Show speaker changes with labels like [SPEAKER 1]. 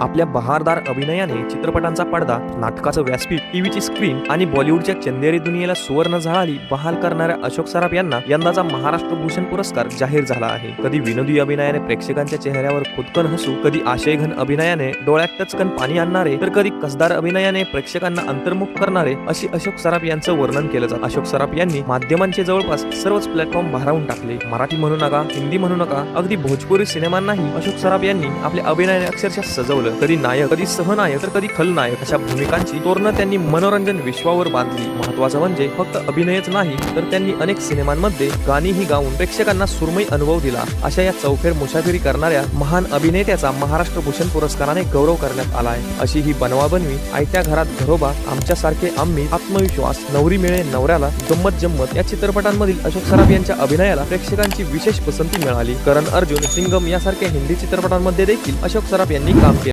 [SPEAKER 1] आपल्या बहारदार अभिनयाने चित्रपटांचा पडदा नाटकाचं व्यासपीठ टीव्हीची स्क्रीन आणि बॉलिवूडच्या चंदेरी दुनियेला सुवर्ण झाळाली बहाल करणाऱ्या अशोक सराफ यांना यंदाचा महाराष्ट्र भूषण पुरस्कार जाहीर झाला आहे. कधी विनोदी अभिनयाने प्रेक्षकांच्या चेहऱ्यावर खुदकन हसू कधी आशयघन अभिनयाने डोळ्यात टचकन पाणी आणणारे तर कधी कसदार अभिनयाने प्रेक्षकांना अंतर्मुख करणारे अशी अशोक सराफ यांचं वर्णन केलं जातं. अशोक सराफ यांनी माध्यमांचे जवळपास सर्वच प्लॅटफॉर्म भारावून टाकले. मराठी म्हणू नका हिंदी म्हणू नका अगदी भोजपुरी सिनेमांनाही अशोक सराफ यांनी आपल्या अभिनयाने अक्षरशः सजवलं. कधी नायक कधी सहनायक तर कधी खलनायक अशा भूमिकांची तोरणं त्यांनी मनोरंजन विश्वावर बांधली. महत्वाचं म्हणजे फक्त अभिनयच नाही तर त्यांनी अनेक सिनेमांमध्ये गाणीही गाऊन प्रेक्षकांना सुरमयी अनुभव दिला. अशा या चौफेर मुसाफिरी करणाऱ्या महान अभिनेत्याचा महाराष्ट्र भूषण पुरस्काराने गौरव करण्यात आला आहे. अशी ही बनवाबनवी आयत्या घरात घरोबा आमच्यासारखे आम्ही आत्मविश्वास नवरी मिळे नवऱ्याला गंमत जम्मत या चित्रपटांमधील अशोक सराफ यांच्या अभिनयाला प्रेक्षकांची विशेष पसंती मिळाली. करण अर्जुन सिंगम यासारख्या हिंदी चित्रपटांमध्ये देखील अशोक सराफ यांनी काम केले.